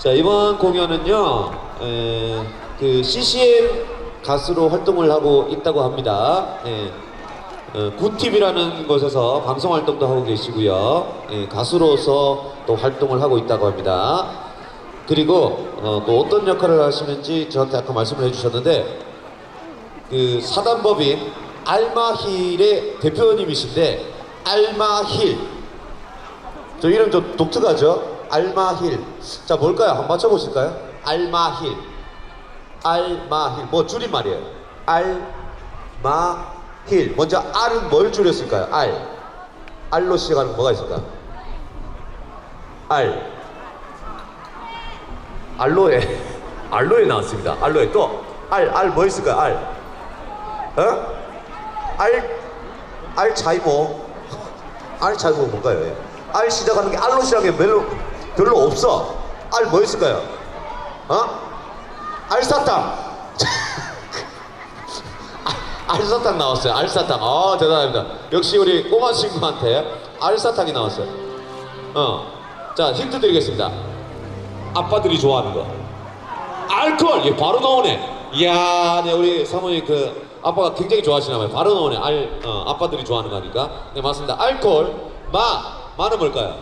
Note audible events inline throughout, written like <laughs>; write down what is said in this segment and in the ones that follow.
자 이번 공연은요 에, 그 CCM 가수로 활동을 하고 있다고 합니다. 예. 어, 굿팁이라는 곳에서 방송 활동도 하고 계시고요. 예, 가수로서 또 활동을 하고 있다고 합니다. 그리고 어, 또 어떤 역할을 하시는지 저한테 아까 말씀을 해주셨는데 그 사단법인 알마힐의 대표님이신데 알마힐 저 이름 좀 독특하죠? 알마힐. 자, 뭘까요? 한번 맞춰보실까요? 알마힐. 알마힐. 뭐 줄임말이에요. 알마힐. 먼저 알은 뭘 줄였을까요? 알. 알로 시작하는 거 뭐가 있을까요? 알. 알로에. <laughs> 알로에 나왔습니다. 알로에 또. 알, 알 뭐 있을까요? 알. 어? 알, 알차이모. 알차이모 뭔가요? 예. 알 시작하는 게 알로 시작하는 게 별로, 별로 없어. 알 뭐 있을까요? 어? 알사탕. 아, <laughs> 알사탕 나왔어요. 알사탕. 아, 대단합니다. 역시 우리 꼬마 친구한테 알사탕이 나왔어요. 어. 자, 힌트 드리겠습니다. 아빠들이 좋아하는 거. 알코올! 예, 바로 나오네. 이야, 네, 우리 사모님 그 아빠가 굉장히 좋아하시나 봐요. 바로 나오네. 알, 어, 아빠들이 좋아하는 거니까. 네, 맞습니다. 알코올. 마. 마는 뭘까요?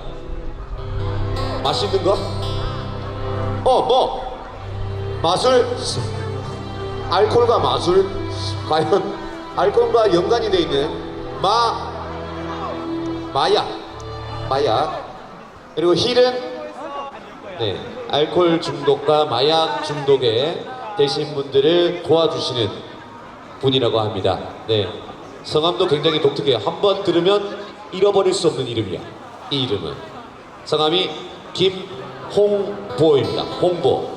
맛있는 거? 어, 뭐? 마술? 알코올과 마술? 과연 알코올과 연관이 돼 있는 마, 마약. 마약. 그리고 힐은 네, 알코올 중독과 마약 중독에 되신 분들을 도와주시는 분이라고 합니다. 네, 성함도 굉장히 독특해요. 한 번 들으면 잃어버릴 수 없는 이름이야. 이 이름은 성함이 김홍보입니다. 홍보.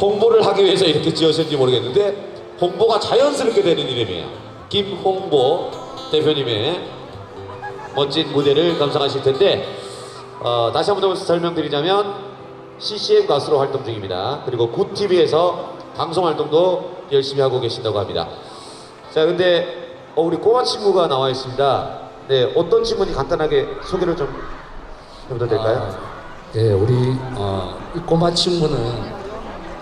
홍보를 하기 위해서 이렇게 지으셨는지 모르겠는데 홍보가 자연스럽게 되는 이름이에요. 김홍보 대표님의 멋진 무대를 감상하실 텐데 어, 다시 한 번 더 설명드리자면 CCM 가수로 활동 중입니다. 그리고 굿TV에서 방송 활동도 열심히 하고 계신다고 합니다. 자, 근데 어, 우리 꼬마 친구가 나와 있습니다. 네, 어떤 친구인지 간단하게 소개를 좀 해도 될까요? 아, 네, 우리 어, 이 꼬마 친구는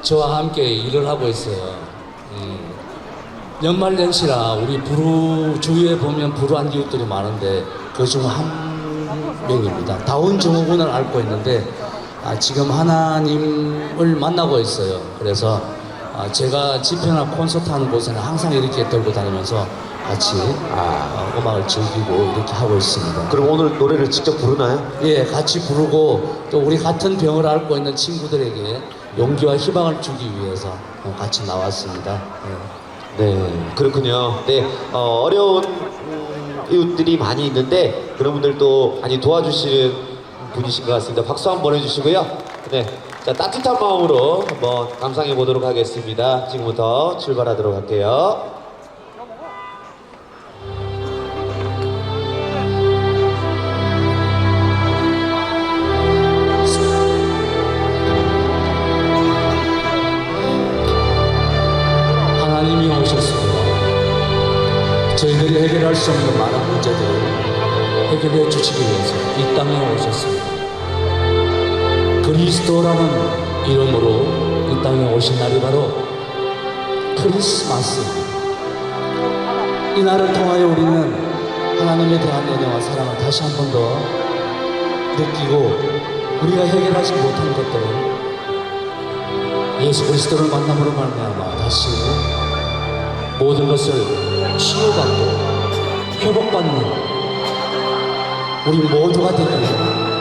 저와 함께 일을 하고 있어요. 음, 연말 연시라 우리 부루 주위에 보면 부루한 이웃들이 많은데 그 중 한 명입니다. 다운 증후군을 앓고 있는데 아, 지금 하나님을 만나고 있어요. 그래서 아, 제가 집회나 콘서트 하는 곳에는 항상 이렇게 들고 다니면서 같이 아, 음악을 즐기고 이렇게 하고 있습니다. 그럼 오늘 노래를 직접 부르나요? 예, 같이 부르고 또 우리 같은 병을 앓고 있는 친구들에게 용기와 희망을 주기 위해서 어, 같이 나왔습니다. 예. 네, 그렇군요. 네, 어, 어려운 음, 이웃들이 많이 있는데 그런 분들도 많이 도와주시는 분이신 것 같습니다. 박수 한번 해주시고요. 네, 자 따뜻한 마음으로 한번 감상해 보도록 하겠습니다. 지금부터 출발하도록 할게요. 해결할 수 없는 많은 문제들을 해결해 주시기 위해서 이 땅에 오셨습니다. 그리스도라는 이름으로 이 땅에 오신 날이 바로 크리스마스입니다. 이 날을 통하여 우리는 하나님에 대한 은혜와 사랑을 다시 한 번 더 느끼고 우리가 해결하지 못한 것들을 예수 그리스도를 만남으로 말미암아 다시 모든 것을 치유받고 회복받는 우리 모두가 되기를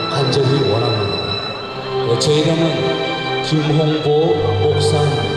간절히 원합니다. 네, 제 이름은 김홍보 목사입니다.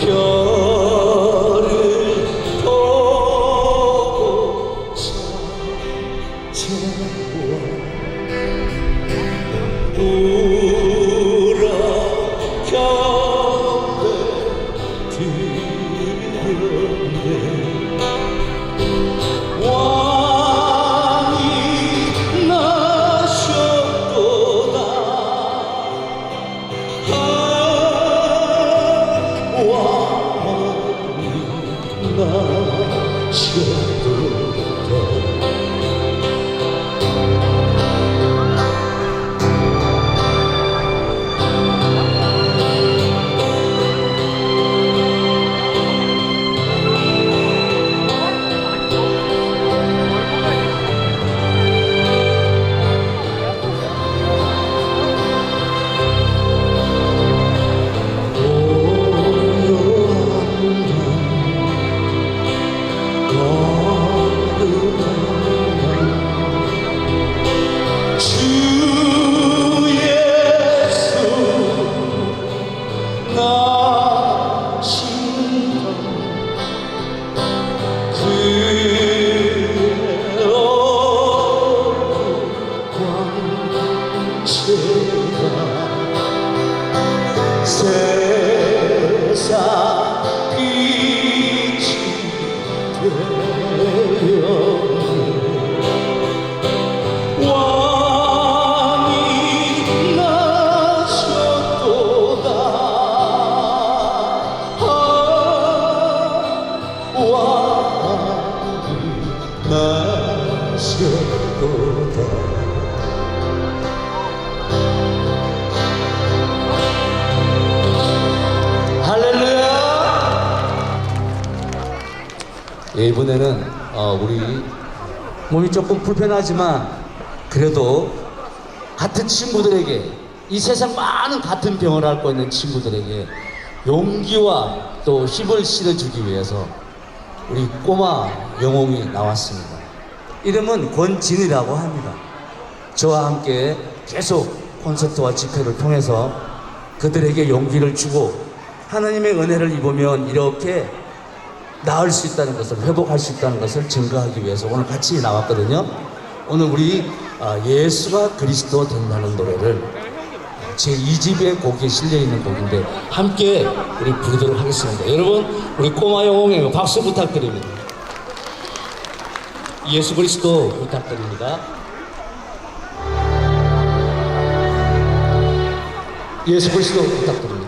별을 세상 빛이 되어 이번에는 어, 우리 몸이 조금 불편하지만 그래도 같은 친구들에게 이 세상 많은 같은 병을 앓고 있는 친구들에게 용기와 또 힘을 실어주기 위해서 우리 꼬마 영웅이 나왔습니다. 이름은 권진이라고 합니다. 저와 함께 계속 콘서트와 집회를 통해서 그들에게 용기를 주고 하나님의 은혜를 입으면 이렇게 나을 수 있다는 것을 회복할 수 있다는 것을 증거하기 위해서 오늘 같이 나왔거든요. 오늘 우리 아, 예수가 그리스도 된다는 노래를 제 2집의 곡에 실려 있는 곡인데 함께 우리 부르도록 하겠습니다. 여러분 우리 꼬마 영웅의 박수 부탁드립니다. 예수 그리스도 부탁드립니다. 예수 그리스도 부탁드립니다.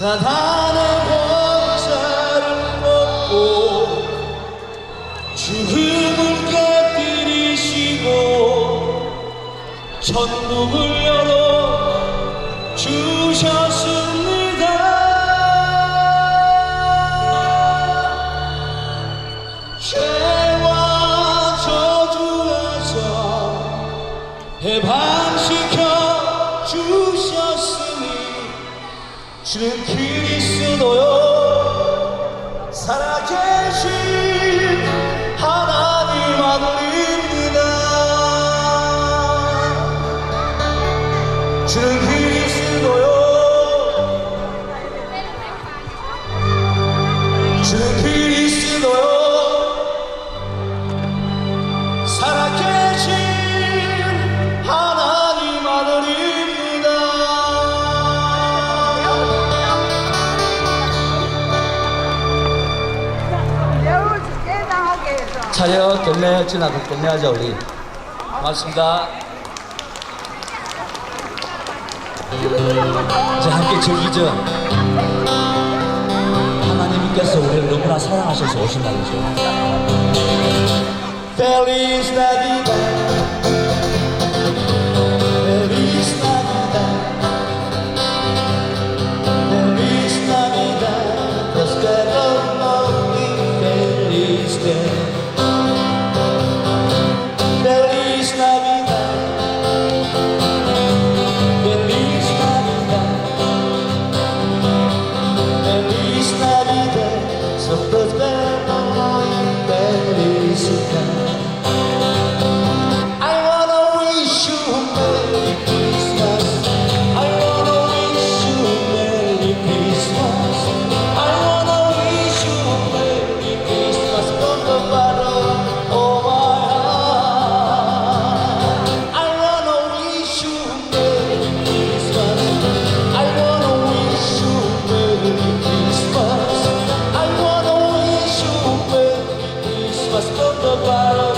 사단의 권자를 벗고 죽음을 깨뜨리시고 천국을 열어 동의할지나 동의하자 우리. 고맙습니다. 자 함께 즐기죠. 하나님께서 우리를 너무나 사랑하셔서 오신다는 거죠. Feliz Navidad. Christmas. I wanna wish you a Merry Christmas from the bottom.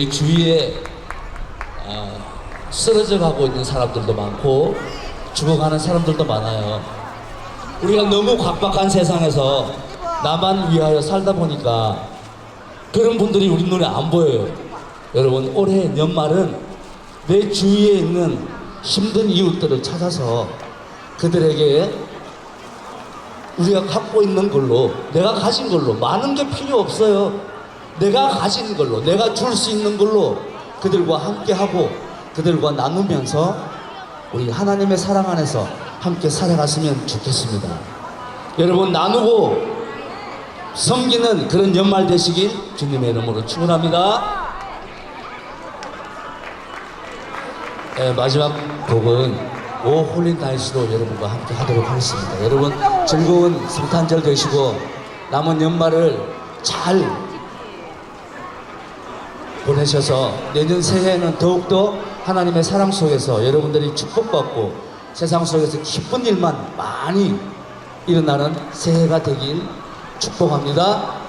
우리 주위에 아, 쓰러져 가고 있는 사람들도 많고 죽어가는 사람들도 많아요. 우리가 너무 각박한 세상에서 나만 위하여 살다 보니까 그런 분들이 우리 눈에 안 보여요. 여러분 올해 연말은 내 주위에 있는 힘든 이웃들을 찾아서 그들에게 우리가 갖고 있는 걸로 내가 가진 걸로 많은 게 필요 없어요. 내가 가진 걸로 내가 줄 수 있는 걸로 그들과 함께 하고 그들과 나누면서 우리 하나님의 사랑 안에서 함께 살아갔으면 좋겠습니다. 여러분 나누고 섬기는 그런 연말 되시길 주님의 이름으로 축원합니다. 네, 마지막 곡은 오 홀린 나이스로 여러분과 함께 하도록 하겠습니다. 여러분 즐거운 성탄절 되시고 남은 연말을 잘 보내셔서 내년 새해에는 더욱더 하나님의 사랑 속에서 여러분들이 축복받고 세상 속에서 기쁜 일만 많이 일어나는 새해가 되길 축복합니다.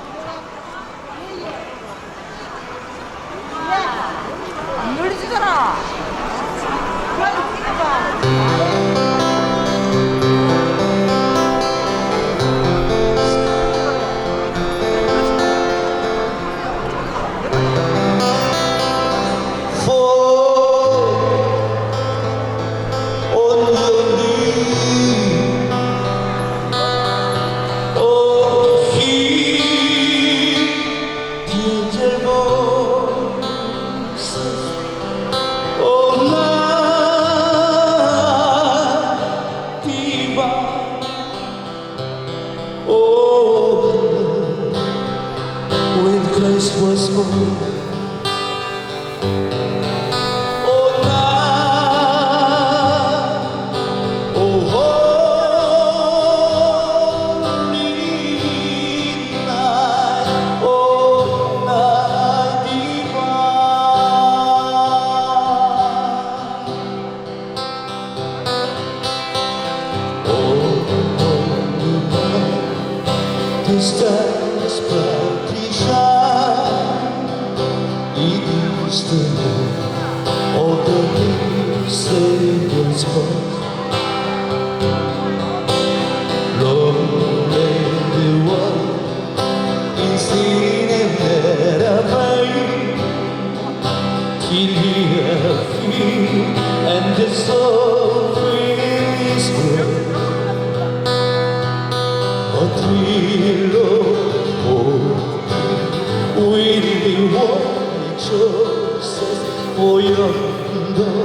For yonder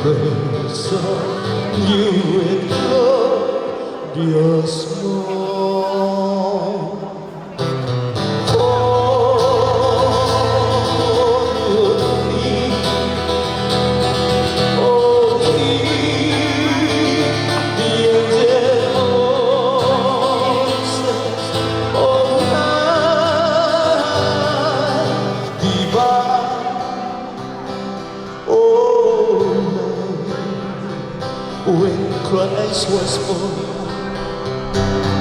place you and glorious Christ was born.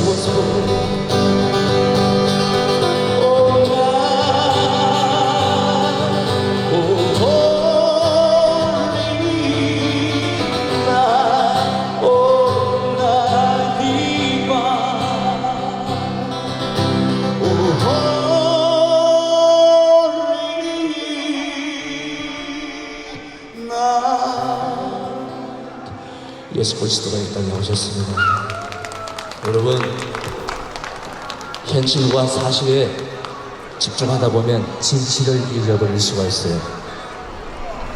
Oh, holy night. 예수 그리스도가 이 땅에 오셨습니다. 여러분 현실과 사실에 집중하다 보면 진실을 잃어버릴 수가 있어요.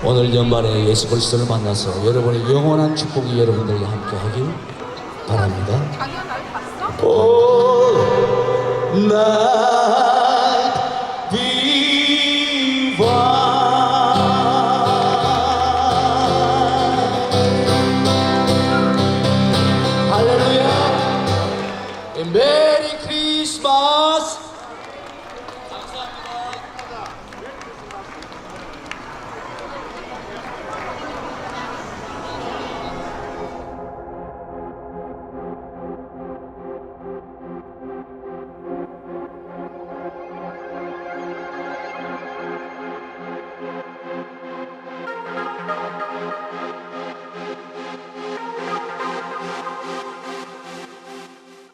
오늘 연말에 예수 그리스도를 만나서 여러분의 영원한 축복이 여러분들과 함께 하길 바랍니다. 자기가 날 봤어? Oh, night.